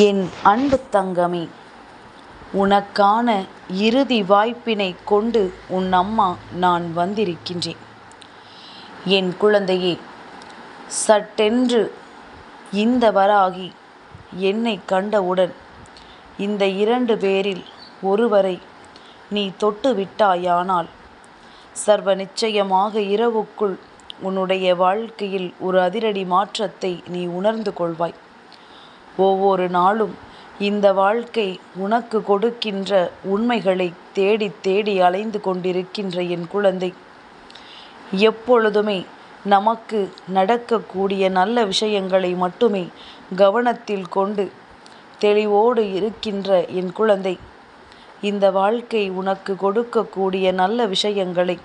என் அன்பு தங்கமே உனக்கான இறுதி வாய்ப்பினைக் கொண்டு உன் அம்மா நான் வந்திருக்கின்றேன். என் குழந்தையே சட்டென்று இந்த வராகி என்னை கண்டவுடன் இந்த இரண்டு பேரில் ஒருவரை நீ தொட்டு விட்டாயானால் சர்வ நிச்சயமாக இரவுக்குள் உன்னுடைய வாழ்க்கையில் ஒரு அதிரடி மாற்றத்தை நீ உணர்ந்து கொள்வாய். ஒவ்வொரு நாளும் இந்த வாழ்க்கை உனக்கு கொடுக்கின்ற உண்மைகளை தேடி தேடி அலைந்து கொண்டிருக்கின்ற என் குழந்தை. எப்பொழுதுமே நமக்கு நடக்கக்கூடிய நல்ல விஷயங்களை மட்டுமே கவனத்தில் கொண்டு தெளிவோடு இருக்கின்ற என் குழந்தை. இந்த வாழ்க்கை உனக்கு கொடுக்கக்கூடிய நல்ல விஷயங்களை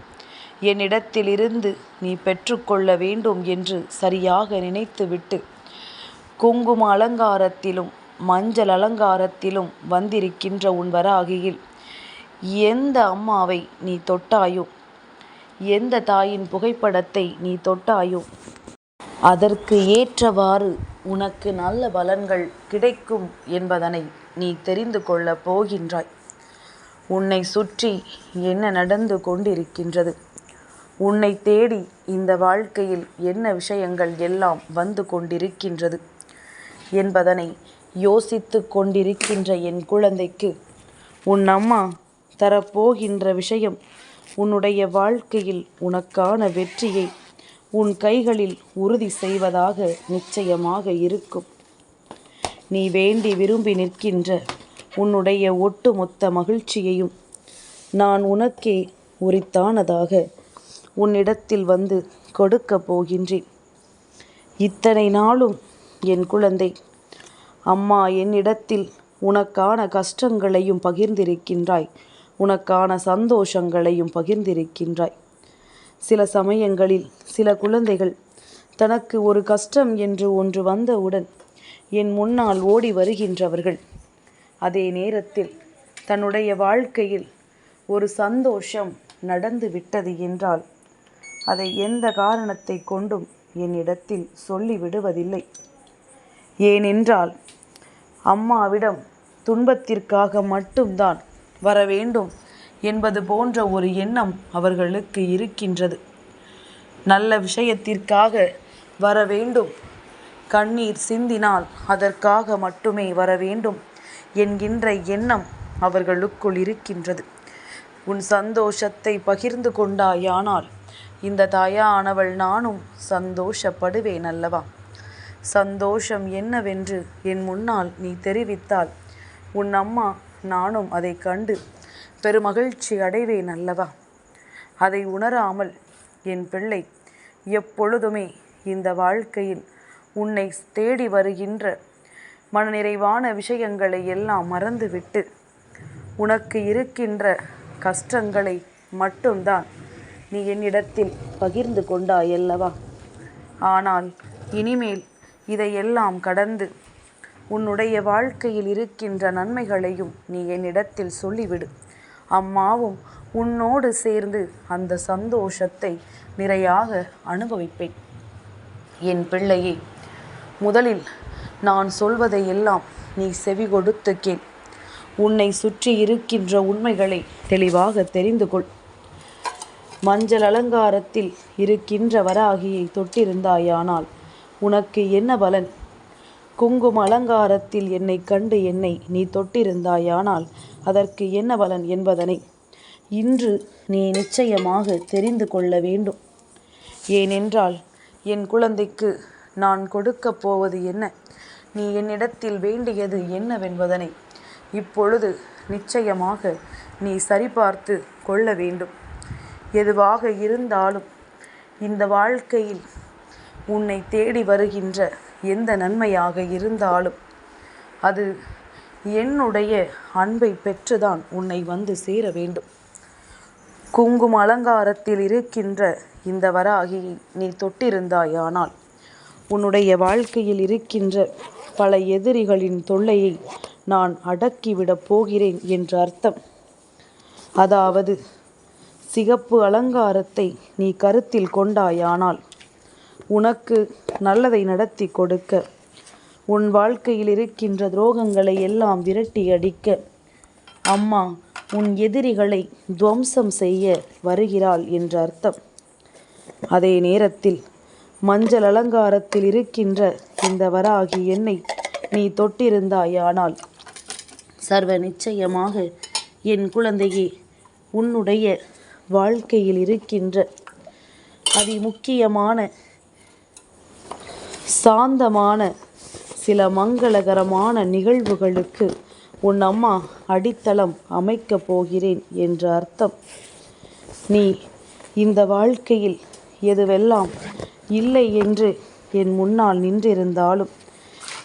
என்னிடத்திலிருந்து நீ பெற்றுக்கொள்ள வேண்டும் என்று சரியாக நினைத்துவிட்டு குங்கும அலங்காரத்திலும் மஞ்சள் அலங்காரத்திலும் வந்திருக்கின்ற உன் வராகியில் எந்த அம்மாவை நீ தொட்டாயோ? எந்த தாயின் புகைப்படத்தை நீ தொட்டாயோ? அதற்கு ஏற்றவாறு உனக்கு நல்ல பலன்கள் கிடைக்கும் என்பதனை நீ தெரிந்து கொள்ளப் போகின்றாய். உன்னை சுற்றி என்ன நடந்து கொண்டிருக்கின்றது? உன்னை தேடி இந்த வாழ்க்கையில் என்ன விஷயங்கள் எல்லாம் வந்து கொண்டிருக்கின்றது? என்பதனை யோசித்து கொண்டிருக்கின்ற என் குழந்தைக்கு உன் அம்மா தரப்போகின்ற விஷயம் உன்னுடைய வாழ்க்கையில் உனக்கான வெற்றியை உன் கைகளில் உறுதி செய்வதாக நிச்சயமாக இருக்கும். நீ வேண்டி விரும்பி நிற்கின்ற உன்னுடைய ஒட்டுமொத்த மகிழ்ச்சியையும் நான் உனக்கே உரித்தானதாக உன்னிடத்தில் வந்து கொடுக்கப் போகின்றேன். இத்தனை நாளும் என் குழந்தை அம்மா என்னிடத்தில் உனக்கான கஷ்டங்களையும் பகிர்ந்திருக்கின்றாய். உனக்கான சந்தோஷங்களையும் பகிர்ந்திருக்கின்றாய். சில சமயங்களில் சில குழந்தைகள் தனக்கு ஒரு கஷ்டம் என்று ஒன்று வந்தவுடன் என் முன்னால் ஓடி வருகின்றவர்கள். அதே நேரத்தில் தன்னுடைய வாழ்க்கையில் ஒரு சந்தோஷம் நடந்து விட்டது என்றால் அதை எந்த காரணத்தை கொண்டும் என்னிடத்தில் சொல்லிவிடுவதில்லை. ஏனென்றால் அம்மாவிடம் துன்பத்திற்காக மட்டும்தான் வர வேண்டும் என்பது போன்ற ஒரு எண்ணம் அவர்களுக்கு இருக்கின்றது. நல்ல விஷயத்திற்காக வர வேண்டும். கண்ணீர் சிந்தினால் அதற்காக மட்டுமே வர வேண்டும் என்கின்ற எண்ணம் அவர்களுக்குள் இருக்கின்றது. உன் சந்தோஷத்தை பகிர்ந்து கொண்டாயானால் இந்த தாயானவள் நானும் சந்தோஷப்படுவேன் அல்லவா? சந்தோஷம் என்னவென்று என் முன்னால் நீ தெரிவித்தால். உன் அம்மா நானும் அதை கண்டு பெருமகிழ்ச்சி அடைவேன் அல்லவா? அதை உணராமல் என் பிள்ளை எப்பொழுதுமே இந்த வாழ்க்கையில் உன்னை தேடி வருகின்ற மனநிறைவான விஷயங்களை எல்லாம் மறந்துவிட்டு உனக்கு இருக்கின்ற கஷ்டங்களை மட்டும்தான் நீ என்னிடத்தில் பகிர்ந்து கொண்டாயல்லவா? ஆனால் இனிமேல் இதையெல்லாம் கடந்து உன்னுடைய வாழ்க்கையில் இருக்கின்ற நன்மைகளையும் நீ என்னிடத்தில் சொல்லிவிடு. அம்மாவும் உன்னோடு சேர்ந்து அந்த சந்தோஷத்தை நிறையாக அனுபவிப்பேன். என் பிள்ளையே முதலில் நான் சொல்வதையெல்லாம் நீ செவி கொடுத்து கேள். உன்னை சுற்றி இருக்கின்ற உண்மைகளை தெளிவாக தெரிந்து கொள். மஞ்சள் அலங்காரத்தில் இருக்கின்ற வராகியை தொட்டிருந்தாயானால் உனக்கு என்ன பலன்? குங்கும அலங்காரத்தில் என்னை கண்டு என்னை நீ தொட்டிருந்தாயானால் அதற்கு என்ன பலன் என்பதனை இன்று நீ நிச்சயமாக தெரிந்து கொள்ள வேண்டும். ஏனென்றால் என் குழந்தைக்கு நான் கொடுக்கப் போவது என்ன? நீ என்னிடத்தில் வேண்டியது என்னவென்பதனை இப்பொழுது நிச்சயமாக நீ சரிபார்த்து கொள்ள வேண்டும். எதுவாக இருந்தாலும் இந்த வாழ்க்கையில் உன்னை தேடி வருகின்ற எந்த நன்மையாக இருந்தாலும் அது என்னுடைய அன்பை பெற்றுதான் உன்னை வந்து சேர வேண்டும். குங்கும அலங்காரத்தில் இருக்கின்ற இந்த வராகியை நீ தொட்டிருந்தாயானால் உன்னுடைய வாழ்க்கையில் இருக்கின்ற பல எதிரிகளின் தொல்லையை நான் அடக்கிவிடப் போகிறேன் என்ற அர்த்தம். அதாவது சிகப்பு அலங்காரத்தை நீ கருத்தில் கொண்டாயானால் உனக்கு நல்லதை நடத்தி கொடுக்க. உன் வாழ்க்கையில் இருக்கின்ற துரோகங்களை எல்லாம் விரட்டி அடிக்க. அம்மா உன் எதிரிகளை துவம்சம் செய்ய வருகிறாள் என்ற அர்த்தம். அதே நேரத்தில் மஞ்சள் அலங்காரத்தில் இருக்கின்ற இந்த வராகி என்னை நீ தொட்டிருந்தாயானால் சர்வ நிச்சயமாக என் குழந்தையே உன்னுடைய வாழ்க்கையில் இருக்கின்ற அதிமுக்கியமான சாந்தமான சில மங்களகரமான நிகழ்வுகளுக்கு உன் அம்மா அடித்தளம் அமைக்கப் போகிறேன் என்ற அர்த்தம். நீ இந்த வாழ்க்கையில் எதுவெல்லாம் இல்லை என்று என் முன்னால் நின்றிருந்தாலும்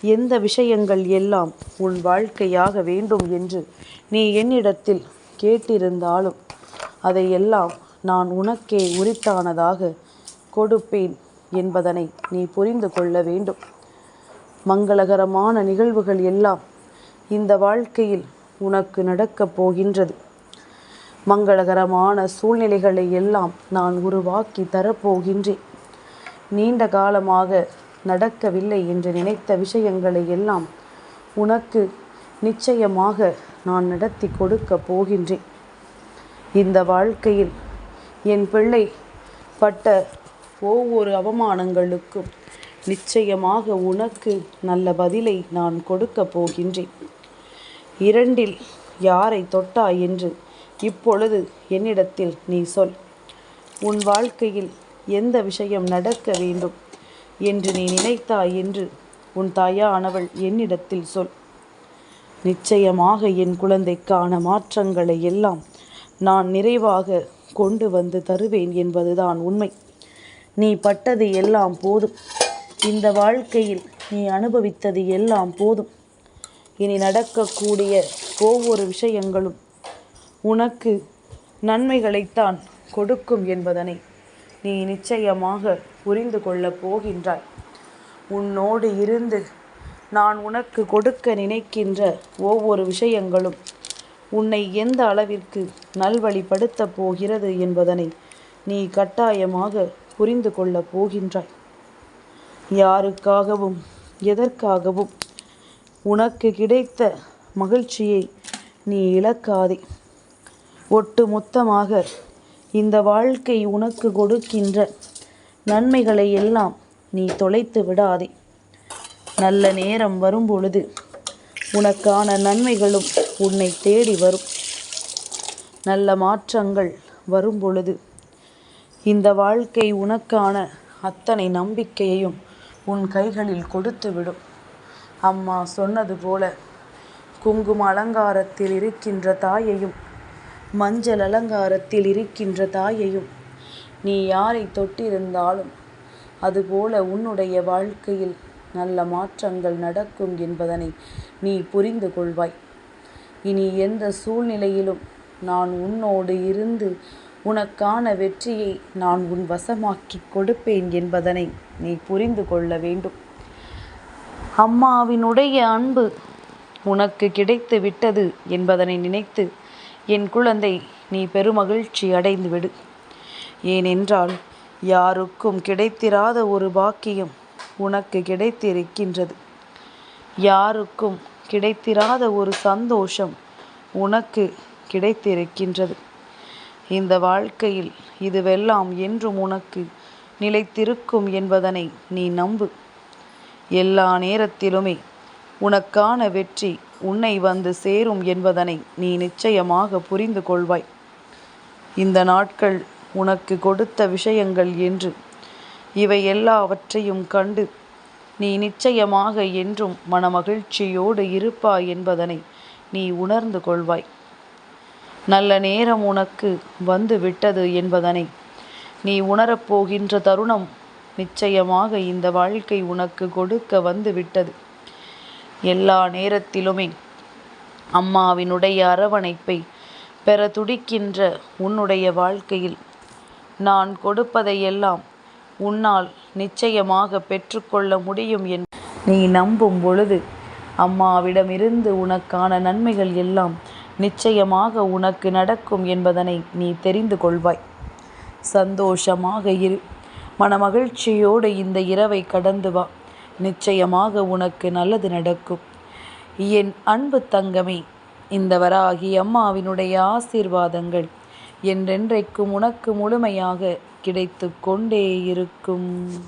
எந்த விஷயங்கள் எல்லாம் உன் வாழ்க்கையாக வேண்டும் என்று நீ என்னிடத்தில் கேட்டிருந்தாலும் அதையெல்லாம் நான் உனக்கே உரித்தானதாக கொடுப்பேன் என்பதனை நீ புரிந்து கொள்ள வேண்டும். மங்களகரமான நிகழ்வுகள் எல்லாம் இந்த வாழ்க்கையில் உனக்கு நடக்கப் போகின்றது. மங்களகரமான சூழ்நிலைகளை எல்லாம் நான் உருவாக்கி தரப்போகின்றேன். நீண்ட காலமாக நடக்கவில்லை என்று நினைத்த விஷயங்களை எல்லாம் உனக்கு நிச்சயமாக நான் நடத்தி கொடுக்க போகின்றேன். இந்த வாழ்க்கையில் என் பிள்ளை பட்ட ஒவ்வொரு அவமானங்களுக்கும் நிச்சயமாக உனக்கு நல்ல பதிலை நான் கொடுக்க போகின்றேன். இரண்டில் யாரை தொட்டாய் என்று இப்பொழுது என்னிடத்தில் நீ சொல். உன் வாழ்க்கையில் எந்த விஷயம் நடக்க வேண்டும் என்று நீ நினைத்தாய் என்று உன் தாயானவள் என்னிடத்தில் சொல். நிச்சயமாக என் குழந்தைக்கான மாற்றங்களை எல்லாம் நான் நிறைவாக கொண்டு வந்து தருவேன் என்பதுதான் உண்மை. நீ பட்டது எல்லாம் போதும். இந்த வாழ்க்கையில் நீ அனுபவித்தது எல்லாம் போதும். இனி நடக்கக்கூடிய ஒவ்வொரு விஷயங்களும் உனக்கு நன்மைகளைத்தான் கொடுக்கும் என்பதனை நீ நிச்சயமாக புரிந்து கொள்ளப் போகின்றாய். உன்னோடு இருந்து நான் உனக்கு கொடுக்க நினைக்கின்ற ஒவ்வொரு விஷயங்களும் உன்னை எந்த அளவிற்கு நல்வழிப்படுத்தப் போகிறது என்பதனை நீ கட்டாயமாக புரிந்து கொள்ளப் போகின்றாய். யாருக்காகவும் எதற்காகவும் உனக்கு கிடைத்த மகிழ்ச்சியை நீ இழக்காதே. ஒட்டு மொத்தமாக இந்த வாழ்க்கை உனக்கு கொடுக்கின்ற நன்மைகளை எல்லாம் நீ தொலைத்து விடாதே. நல்ல நேரம் வரும் பொழுது உனக்கான நன்மைகளும் உன்னை தேடி வரும். நல்ல மாற்றங்கள் வரும் பொழுது இந்த வாழ்க்கை உனக்கான அத்தனை நம்பிக்கையையும் உன் கைகளில் கொடுத்து விடும் அம்மா சொன்னது போல குங்கும அலங்காரத்தில் இருக்கின்ற தாயையும் மஞ்சள் அலங்காரத்தில் இருக்கின்ற தாயையும் நீ யாரை தொட்டிருந்தாலும் அதுபோல உன்னுடைய வாழ்க்கையில் நல்ல மாற்றங்கள் நடக்கும் என்பதனை நீ புரிந்து கொள்வாய். இனி எந்த சூழ்நிலையிலும் நான் உன்னோடு இருந்து உனக்கான வெற்றியை நான் உன் வசமாக்கி கொடுப்பேன் என்பதனை நீ புரிந்து கொள்ள வேண்டும். அம்மாவினுடைய அன்பு உனக்கு கிடைத்து விட்டது என்பதனை நினைத்து என் குழந்தை நீ பெருமகிழ்ச்சி அடைந்து விடு. ஏனென்றால் யாருக்கும் கிடைத்திராத ஒரு பாக்கியம் உனக்கு கிடைத்திருக்கின்றது. யாருக்கும் கிடைத்திராத ஒரு சந்தோஷம் உனக்கு கிடைத்திருக்கின்றது. இந்த வாழ்க்கையில் இதுவெல்லாம் என்றும் உனக்கு நிலைத்திருக்கும் என்பதனை நீ நம்பு. எல்லா நேரத்திலுமே உனக்கான வெற்றி உன்னை வந்து சேரும் என்பதனை நீ நிச்சயமாக புரிந்து கொள்வாய். இந்த நாட்கள் உனக்கு கொடுத்த விஷயங்கள் என்று இவை எல்லாவற்றையும் கண்டு நீ நிச்சயமாக என்றும் மனமகிழ்ச்சியோடு இருப்பாய் என்பதனை நீ உணர்ந்து கொள்வாய். நல்ல நேரம் உனக்கு வந்து விட்டது என்பதனை. நீ உணரப்போகின்ற தருணம் நிச்சயமாக இந்த வாழ்க்கை உனக்கு கொடுக்க வந்து விட்டது எல்லா நேரத்திலுமே அம்மாவினுடைய அரவணைப்பை பெற துடிக்கின்ற உன்னுடைய வாழ்க்கையில் நான் கொடுப்பதையெல்லாம் உன்னால் நிச்சயமாக பெற்றுக்கொள்ள முடியும் என். நீ நம்பும் பொழுது அம்மாவிடமிருந்து உனக்கான நன்மைகள் எல்லாம் நிச்சயமாக உனக்கு நடக்கும் என்பதனை நீ தெரிந்து கொள்வாய். சந்தோஷமாக இரு. மனமகிழ்ச்சியோடு இந்த இரவை கடந்து வா. நிச்சயமாக உனக்கு நல்லது நடக்கும். என் அன்பு தங்கமே இந்த வராகி அம்மாவினுடைய ஆசீர்வாதங்கள் என்றென்றைக்கும் உனக்கு முழுமையாக கிடைத்து கொண்டே இருக்கும்.